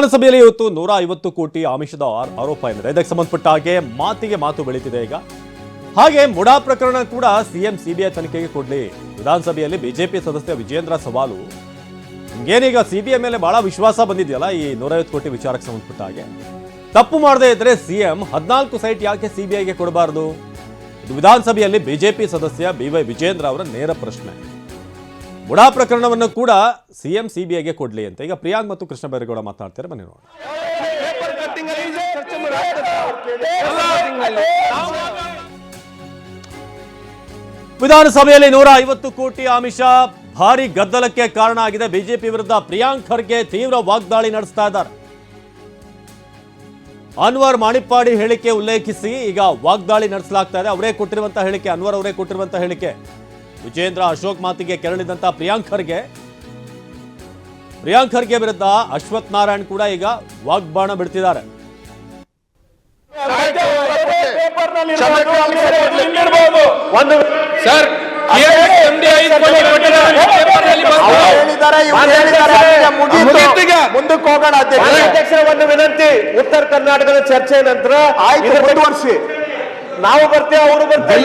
ವಿಧಾನಸಭೆಯಲ್ಲಿ ಇವತ್ತು ನೂರ ಐವತ್ತು ಕೋಟಿ ಆಮಿಷದ ಆರ್- ಆರೋಪ ಏನಿದೆ ಇದಕ್ಕೆ ಸಂಬಂಧಪಟ್ಟ ಹಾಗೆ ಮಾತಿಗೆ ಮಾತು ಬೆಳೀತಿದೆ ಈಗ. ಹಾಗೆ ಮುಡಾ ಪ್ರಕರಣ ಕೂಡ ಸಿಎಂ, ಸಿಬಿಐ ತನಿಖೆಗೆ ಕೊಡ್ಲಿ. ವಿಧಾನಸಭೆಯಲ್ಲಿ ಬಿಜೆಪಿ ಸದಸ್ಯ ವಿಜೇಂದ್ರ ಸವಾಲು. ನಿಮ್ಗೇನೀಗ ಸಿಬಿಐ ಮೇಲೆ ಬಹಳ ವಿಶ್ವಾಸ ಬಂದಿದೆಯಲ್ಲ ಈ ನೂರೈವತ್ತು ಕೋಟಿ ವಿಚಾರಕ್ಕೆ ಸಂಬಂಧಪಟ್ಟ ಹಾಗೆ. ತಪ್ಪು ಮಾಡದೇ ಇದ್ರೆ ಸಿಎಂ ಹದಿನಾಲ್ಕು ಸೈಟ್ ಯಾಕೆ ಸಿಬಿಐಗೆ ಕೊಡಬಾರದು? ಇದು ವಿಧಾನಸಭೆಯಲ್ಲಿ ಬಿಜೆಪಿ ಸದಸ್ಯ ಬಿ ವೈ ವಿಜೇಂದ್ರ ಅವರ ನೇರ ಪ್ರಶ್ನೆ. ಮುಡಾ ಪ್ರಕರಣವನ್ನು ಕೂಡ ಸಿಎಂ, ಸಿಬಿಐಗೆ ಕೊಡ್ಲಿ ಅಂತ. ಈಗ ಪ್ರಿಯಾಂಕ್ ಮತ್ತು ಕೃಷ್ಣ ಬೈರೇಗೌಡ ಮಾತನಾಡ್ತಾರೆ ಬನ್ನಿ ನೋಡೋಣ. ವಿಧಾನಸಭೆಯಲ್ಲಿ ನೂರ ಐವತ್ತು ಕೋಟಿ ಆಮಿಷ ಭಾರಿ ಗದ್ದಲಕ್ಕೆ ಕಾರಣ ಆಗಿದೆ. ಬಿಜೆಪಿ ವಿರುದ್ಧ ಪ್ರಿಯಾಂಕ್ ಖರ್ಗೆ ತೀವ್ರ ವಾಗ್ದಾಳಿ ನಡೆಸ್ತಾ ಇದ್ದಾರೆ. ಅನ್ವರ್ ಮಾಣಿಪ್ಪಾಡಿ ಹೇಳಿಕೆ ಉಲ್ಲೇಖಿಸಿ ಈಗ ವಾಗ್ದಾಳಿ ನಡೆಸಲಾಗ್ತಾ ಇದೆ. ಅವರೇ ಕೊಟ್ಟಿರುವಂತಹ ಹೇಳಿಕೆ, ಅನ್ವರ್ ಅವರೇ ಕೊಟ್ಟಿರುವಂತ ಹೇಳಿಕೆ. ವಿಜೇಂದ್ರ ಅಶೋಕ್ ಮಾತಿಗೆ ಕೆರಳಿದಂತ ಪ್ರಿಯಾಂಕ್ ಖರ್ಗೆ ಪ್ರಿಯಾಂಕ್ ಖರ್ಗೆ ವಿರುದ್ಧ ಅಶ್ವಥ್ ನಾರಾಯಣ್ ಕೂಡ ಈಗ ವಾಗ್ಬಾಣ ಬಿಡ್ತಿದ್ದಾರೆ. ಮುಂದಕ್ಕೆ ಹೋಗೋಣ ಅಧ್ಯಕ್ಷ ಅಧ್ಯಕ್ಷರ ಒಂದು ವಿನಂತಿ. ಉತ್ತರ ಕರ್ನಾಟಕದ ಚರ್ಚೆ ನಂತರ ಆಯ್ತು ಮುಂದುವರಿಸಿ. ನಾವು ಬರ್ತೇವೆ ಅವರು ಬರ್ತೇವೆ.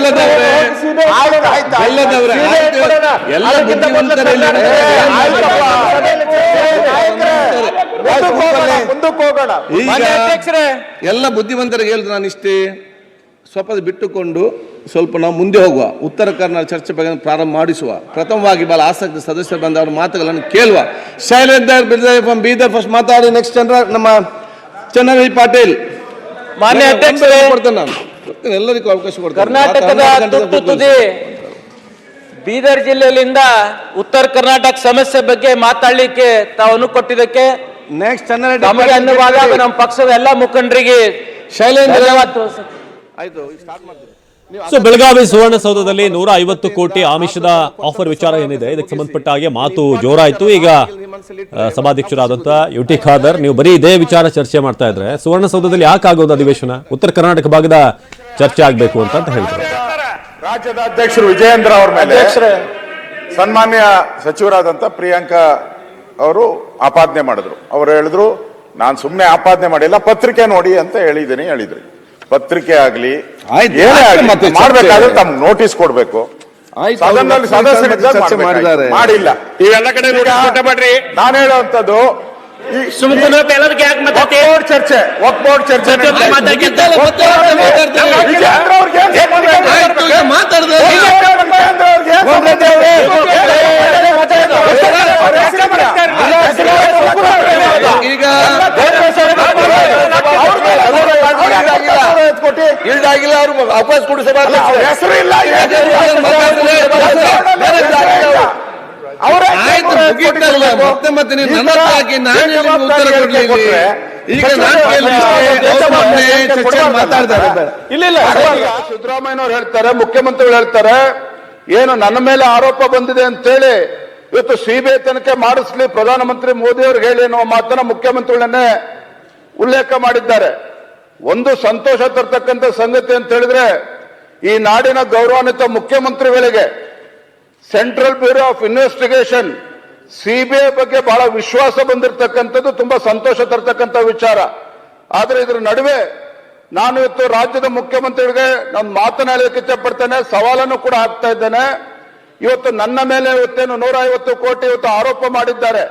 ಎಲ್ಲ ಬುದ್ಧಿವಂತರಿಗೆ ಹೇಳಿದ್ರು ನಾನು ಇಷ್ಟೇ. ಸ್ವಲ್ಪ ಬಿಟ್ಟುಕೊಂಡು ಸ್ವಲ್ಪ ನಾವು ಮುಂದೆ ಹೋಗುವ. ಉತ್ತರ ಕರ್ನಾಟಕ ಚರ್ಚೆ ಬಗ್ಗೆ ಪ್ರಾರಂಭ ಮಾಡಿಸುವ. ಪ್ರಥಮವಾಗಿ ಬಹಳ ಆಸಕ್ತಿ ಸದಸ್ಯರು ಬಂದ ಅವ್ರ ಮಾತುಗಳನ್ನು ಕೇಳುವ. ಶೈಲೇಂದರ್ ಬೀದರ್ ಫಸ್ಟ್ ಮಾತಾಡಿ ನೆಕ್ಸ್ಟ್ ಚಂದ್ರ ನಮ್ಮ ಚನ್ನವಿ ಪಾಟೀಲ್. ಮಾನ್ಯ ನಾನು ಅಧ್ಯಕ್ಷರೇ, ಒಂದೇ ಕೊಡ್ತೇನೆ ನಾನು ಎಲ್ಲರಿಗೂ ಅವಕಾಶ ಕೊಡ್ತೇನೆ ಕರ್ನಾಟಕದ ತುರ್ತು ತುದಿ ಬೀದರ್ ಜಿಲ್ಲೆಯಿಂದ ಉತ್ತರ ಕರ್ನಾಟಕ ಸಮಸ್ಯೆ ಬಗ್ಗೆ ಮಾತಾಡ್ಲಿಕ್ಕೆ ತಾವನ್ನು ಕೊಟ್ಟಿದ್ದಕ್ಕೆ ನೆಕ್ಸ್ಟ್ ನಮಗೆ ಅನ್ನುವಾಗ ನಮ್ಮ ಪಕ್ಷದ ಎಲ್ಲ ಮುಖಂಡರಿಗೆ ಶೈಲೇಂದ್ರ. ಆಯ್ತು ಸ್ಟಾರ್ಟ್ ಮಾಡ್ತೀನಿ ಸೊ ಬೆಳಗಾವಿ ಸುವರ್ಣಸೌಧದಲ್ಲಿ ನೂರ ಐವತ್ತು ಕೋಟಿ ಆಮಿಷದ ಆಫರ್ ವಿಚಾರ ಏನಿದೆ? ಇದಕ್ಕೆ ಸಂಬಂಧಪಟ್ಟ ಹಾಗೆ ಮಾತು ಜೋರಾಯ್ತು. ಈಗ ಸಭಾಧ್ಯಕ್ಷರಾದಂತಹ ಸಭಾಧ್ಯಕ್ಷರಾದಂತ ಯು ಟಿ ಖಾದರ್ ನೀವು ಬರೀ ಇದೇ ವಿಚಾರ ಚರ್ಚೆ ಮಾಡ್ತಾ ಇದ್ರೆ ಸುವರ್ಣಸೌಧದಲ್ಲಿ ಯಾಕೆ ಆಗೋದು ಅಧಿವೇಶನ? ಉತ್ತರ ಕರ್ನಾಟಕ ಭಾಗದ ಚರ್ಚೆ ಆಗ್ಬೇಕು ಅಂತ ಅಂತ ಹೇಳ್ತಾರೆ ರಾಜ್ಯದ ಅಧ್ಯಕ್ಷರು ವಿಜಯೇಂದ್ರ ಅವರ ಮೇಲೆ ಅಧ್ಯಕ್ಷರೇ. ಸನ್ಮಾನ್ಯ ಸಚಿವರಾದಂತ ಪ್ರಿಯಾಂಕಾ ಅವರು ಆಪಾದನೆ ಮಾಡಿದ್ರು. ಅವ್ರು ಹೇಳಿದ್ರು ನಾನು ಸುಮ್ಮನೆ ಆಪಾದನೆ ಮಾಡಿಲ್ಲ ಪತ್ರಿಕೆ ನೋಡಿ ಅಂತ ಹೇಳಿದ್ದೀನಿ ಹೇಳಿದ್ರು. ಪತ್ರಿಕೆ ಆಗ್ಲಿ. ಮಾಡ್ಬೇಕಾದ್ರೆ ತಮ್ಗೆ ನೋಟಿಸ್ ಕೊಡ್ಬೇಕು. ಸದನದಲ್ಲಿ ಸದಸ್ಯರು ಸದಸ್ಯರಿದ್ದಾಗ ಚರ್ಚೆ ಮಾಡಿದ್ದಾರೆ. ಮಾಡ್ಬೇಕಾಯ್ತು. ಮಾಡಿಲ್ಲ ನಾನು ಹೇಳುವಂತದ್ದು ಈ ಸುಮ್ಮನೆ ಎಲ್ಲದಕ್ಕೆ ಯಾಕೆ ಮಾತಾಡ್ತೀವಿ? ಬೋರ್ಡ್ ಚರ್ಚೆ ಒಕ್ಬೋರ್ಡ್ ಚರ್ಚೆ. ಮತ್ತೆ ಈಗ ಇಲ್ದಾಗಿಲ್ಲ ಅವ್ರು ಅವಕಾಶ ಕೊಡಿಸಬಾರ್ದು ಹೆಸರು ಇಲ್ಲ ಮತ್ತೆ ನನ್ನ ಹಾಕಿ ನಾನು ಉತ್ತರ ಈಗ ಸಿದ್ದರಾಮಯ್ಯನವ್ರು ಹೇಳ್ತಾರೆ ಮುಖ್ಯಮಂತ್ರಿಗಳು ಹೇಳ್ತಾರೆ ಏನು ನನ್ನ ಮೇಲೆ ಆರೋಪ ಬಂದಿದೆ ಅಂತೇಳಿ ಇವತ್ತು ಸಿಬಿಐ ತನಿಖೆ ಮಾಡಿಸ್ಲಿ ಪ್ರಧಾನಮಂತ್ರಿ ಮೋದಿ ಅವ್ರಿಗೆ ಹೇಳಿ ಅನ್ನೋ ಮಾತನ್ನ ಮುಖ್ಯಮಂತ್ರಿಗಳನ್ನೇ ಉಲ್ಲೇಖ ಮಾಡಿದ್ದಾರೆ. ಒಂದು ಸಂತೋಷ ತರ್ತಕ್ಕಂತ ಸಂಗತಿ ಅಂತ ಹೇಳಿದ್ರೆ ಈ ನಾಡಿನ ಗೌರವಾನ್ವಿತ ಮುಖ್ಯಮಂತ್ರಿಗಳಿಗೆ central bureau of investigation CBI ಬಗ್ಗೆ ಬಹಳ ವಿಶ್ವಾಸ ಬಂದಿರತಕ್ಕಂಥದ್ದು, ತುಂಬಾ ಸಂತೋಷ ತರತಕ್ಕಂಥ ವಿಚಾರ. ಆದ್ರೆ ಇದ್ರ ನಡುವೆ ನಾನು ಇವತ್ತು ರಾಜ್ಯದ ಮುಖ್ಯಮಂತ್ರಿಗಳಿಗೆ ನಾನು ಮಾತನಾಡಲಿಕ್ಕೆ ಇಚ್ಛಪಡ್ತೇನೆ, ಸವಾಲನ್ನು ಕೂಡ ಹಾಕ್ತಾ ಇದ್ದೇನೆ. ಇವತ್ತು ನನ್ನ ಮೇಲೆ ಇವತ್ತೇನು ನೂರ ಕೋಟಿ ಇವತ್ತು ಆರೋಪ ಮಾಡಿದ್ದಾರೆ.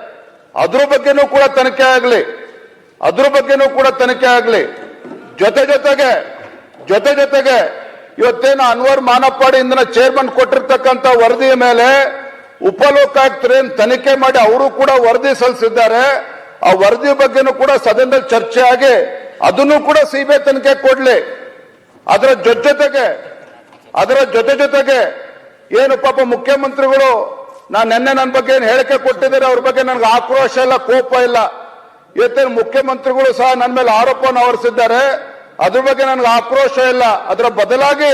ಅದ್ರ ಬಗ್ಗೆನೂ ಕೂಡ ತನಿಖೆ ಆಗಲಿ. ಅದ್ರ ಬಗ್ಗೆನೂ ಕೂಡ ತನಿಖೆ ಆಗಲಿ. ಜೊತೆ ಜೊತೆಗೆ ಜೊತೆ ಜೊತೆಗೆ ಇವತ್ತೇನು ಅನ್ವರ್ ಮಾನಪ್ಪಾಡಿ ಇಂದಿನ ಚೇರ್ಮನ್ ಕೊಟ್ಟಿರ್ತಕ್ಕಂಥ ವರದಿಯ ಮೇಲೆ ಉಪಲೋಕಾಯುಕ್ತರೇನು ತನಿಖೆ ಮಾಡಿ ಅವರು ಕೂಡ ವರದಿ ಸಲ್ಲಿಸಿದ್ದಾರೆ. ಆ ವರದಿ ಬಗ್ಗೆನೂ ಕೂಡ ಸದನದಲ್ಲಿ ಚರ್ಚೆ ಆಗಿ ಅದನ್ನು ಕೂಡ ಸಿಬಿಐ ತನಿಖೆ ಕೊಡ್ಲಿ. ಅದರ ಜೊತೆ ಜೊತೆಗೆ, ಅದರ ಜೊತೆ ಜೊತೆಗೆ ಏನು ಪಾಪ ಮುಖ್ಯಮಂತ್ರಿಗಳು, ನಾನು ನಿನ್ನೆ ನನ್ನ ಬಗ್ಗೆ ಏನು ಹೇಳಿಕೆ ಕೊಟ್ಟಿದ್ದಾರೆ ಅವ್ರ ಬಗ್ಗೆ ನನಗೆ ಆಕ್ರೋಶ ಇಲ್ಲ, ಕೋಪ ಇಲ್ಲ. ಇವತ್ತೇನು ಮುಖ್ಯಮಂತ್ರಿಗಳು ಸಹ ನನ್ನ ಮೇಲೆ ಆರೋಪವನ್ನು ಹೊರಿಸಿದ್ದಾರೆ ಅದ್ರ ಬಗ್ಗೆ ನನಗೆ ಆಕ್ರೋಶ ಇಲ್ಲ. ಅದರ ಬದಲಾಗಿ